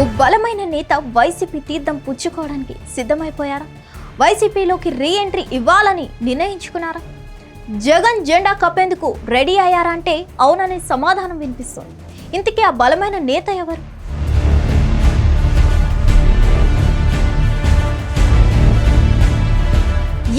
ఓ బలమైన నేత వైసీపీ తీర్థం పుచ్చుకోవడానికి సిద్ధమైపోయారా? వైసీపీలోకి రీ ఎంట్రీ ఇవ్వాలని నిర్ణయించుకున్నారా? జగన్ జెండా కప్పేందుకు రెడీ అయ్యారా అంటే అవుననే సమాధానం వినిపిస్తోంది. ఇంతకీ ఆ బలమైన నేత ఎవరు?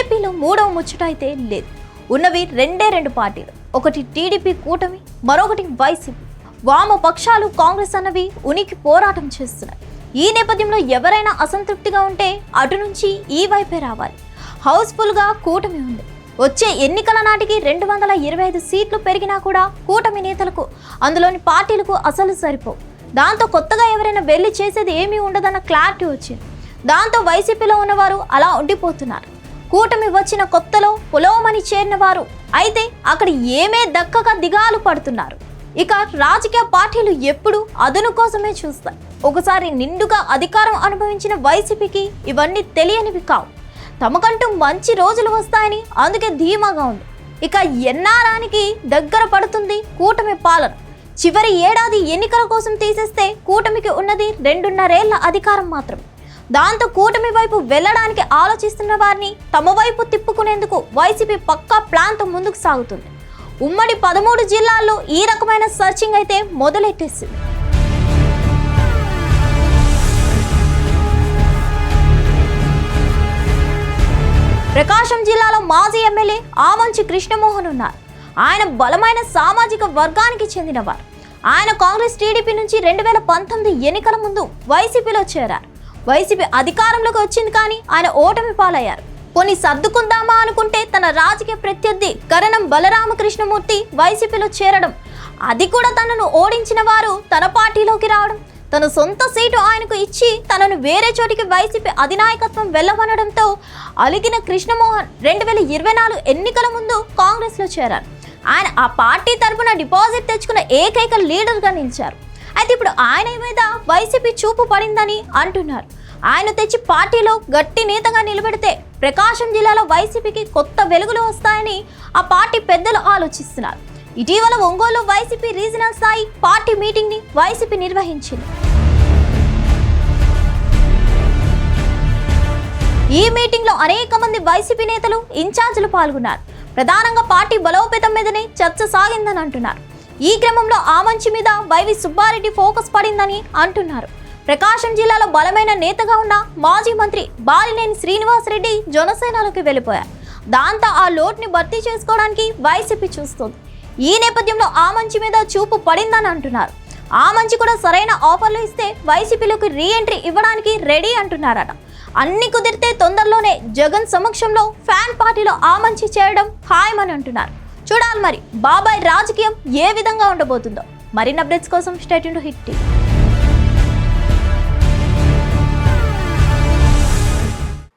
ఏపీలో మూడవ ముచ్చట అయితే లేదు. ఉన్నవి రెండే రెండు పార్టీలు. ఒకటి టీడీపీ కూటమి మరొకటి వైసీపీ. వామపక్షాలు కాంగ్రెస్ అన్నవి ఉనికి పోరాటం చేస్తున్నాయి. ఈ నేపథ్యంలో ఎవరైనా అసంతృప్తిగా ఉంటే అటు నుంచి ఈ వైపే రావాలి. హౌస్ఫుల్గా కూటమి ఉంది. వచ్చే ఎన్నికల నాటికి రెండు వందల ఇరవై ఐదు సీట్లు పెరిగినా కూడా కూటమి నేతలకు అందులోని పార్టీలకు అసలు సరిపోవు. దాంతో కొత్తగా ఎవరైనా వెళ్ళి చేసేది ఏమీ ఉండదన్న క్లారిటీ వచ్చింది. దాంతో వైసీపీలో ఉన్నవారు అలా ఉండిపోతున్నారు. కూటమి వచ్చిన కొత్తలో పొలోమని చేరిన వారు అయితే అక్కడ ఏమే దక్కక దిగాలు పడుతున్నారు. ఇక రాజకీయ పార్టీలు ఎప్పుడు అదను కోసమే చూస్తాయి. ఒకసారి నిండుగా అధికారం అనుభవించిన వైసీపీకి ఇవన్నీ తెలియనివి కావు. తమకంటూ మంచి రోజులు వస్తాయని అందుకే ధీమాగా ఉంది. ఇక ఎన్నారానికి దగ్గర పడుతుంది కూటమి పాలన. చివరి ఏడాది ఎన్నికల కోసం తీసేస్తే కూటమికి ఉన్నది రెండున్నరేళ్ళ అధికారం మాత్రమే దాంతో కూటమి వైపు వెళ్ళడానికి ఆలోచిస్తున్న వారిని తమ వైపు తిప్పుకునేందుకు వైసీపీ పక్కా ప్లాన్తో ముందుకు సాగుతుంది. ఉమ్మడి పదమూడు జిల్లాల్లో ఈ రకమైన సర్చింగ్ అయితే మొదలెట్టేసింది. ప్రకాశం జిల్లాలో మాజీ ఎమ్మెల్యే ఆమంచి కృష్ణమోహన్ ఉన్నారు. ఆయన బలమైన సామాజిక వర్గానికి చెందినవారు. ఆయన కాంగ్రెస్ టీడీపీ నుంచి రెండు వేల పంతొమ్మిది ఎన్నికల ముందు వైసీపీలో చేరారు. వైసీపీ అధికారంలోకి వచ్చింది కానీ ఆయన ఓటమి పాలయ్యారు. కొన్ని సర్దుకుందామా అనుకుంటే తన రాజకీయ ప్రత్యర్థి కరణం బలరామకృష్ణమూర్తి వైసీపీలో చేరడం. అది కూడా తనను ఓడించిన వారు తన పార్టీలోకి రావడం. తన సొంత సీటు ఆయనకు ఇచ్చి తనను వేరే చోటికి వైసీపీ అధినాయకత్వం వెళ్ళమనడంతో అలిగిన కృష్ణమోహన్ రెండు వేల ఇరవై నాలుగు ఎన్నికల ముందు కాంగ్రెస్లో చేరారు. ఆయన ఆ పార్టీ తరపున డిపాజిట్ తెచ్చుకున్న ఏకైక లీడర్గా నిలిచారు. అయితే ఇప్పుడు ఆయన మీద వైసీపీ చూపు పడిందని అంటున్నారు. ఆయన తెచ్చి పార్టీలో గట్టి నేతగా నిలబెడితే ప్రకాశం జిల్లాలో వైసీపీకి కొత్త వెలుగులు వస్తాయని ఆ పార్టీ పెద్దలు ఆలోచిస్తున్నారు. ఇటీవల ఒంగోలు వైసీపీ రీజనల్ స్థాయి పార్టీ మీటింగ్ని వైసీపీ నిర్వహించింది. ఈ మీటింగ్లో అనేక మంది వైసీపీ నేతలు ఇన్ఛార్జీలు పాల్గొన్నారు. ప్రధానంగా పార్టీ బలోపేతం మీదనే చర్చ సాగిందని అంటున్నారు. ఈ క్రమంలో ఆ మంచి మీద వైవి సుబ్బారెడ్డి ఫోకస్ పడిందని అంటున్నారు. ప్రకాశం జిల్లాలో బలమైన నేతగా ఉన్న మాజీ మంత్రి బాలినేని శ్రీనివాసరెడ్డి జనసేనలోకి వెళ్ళిపోయారు. దాంతో ఆ లోటుని భర్తీ చేసుకోవడానికి వైసీపీ చూస్తుంది. ఈ నేపథ్యంలో ఆ మంచి మీద చూపు పడిందని అంటున్నారు. ఆ మంచి కూడా సరైన ఆఫర్లు ఇస్తే వైసీపీలోకి రీ ఎంట్రీ ఇవ్వడానికి రెడీ అంటున్నారట. అన్ని కుదిరితే తొందరలోనే జగన్ సమక్షంలో ఫ్యాన్ పార్టీలో ఆ మంచి చేయడం ఖాయమని అంటున్నారు. చూడాలి మరి బాబాయ్ రాజకీయం ఏ విధంగా ఉండబోతుందో. మరిన్ని అప్డేట్స్ కోసం stay tuned to Hit TV.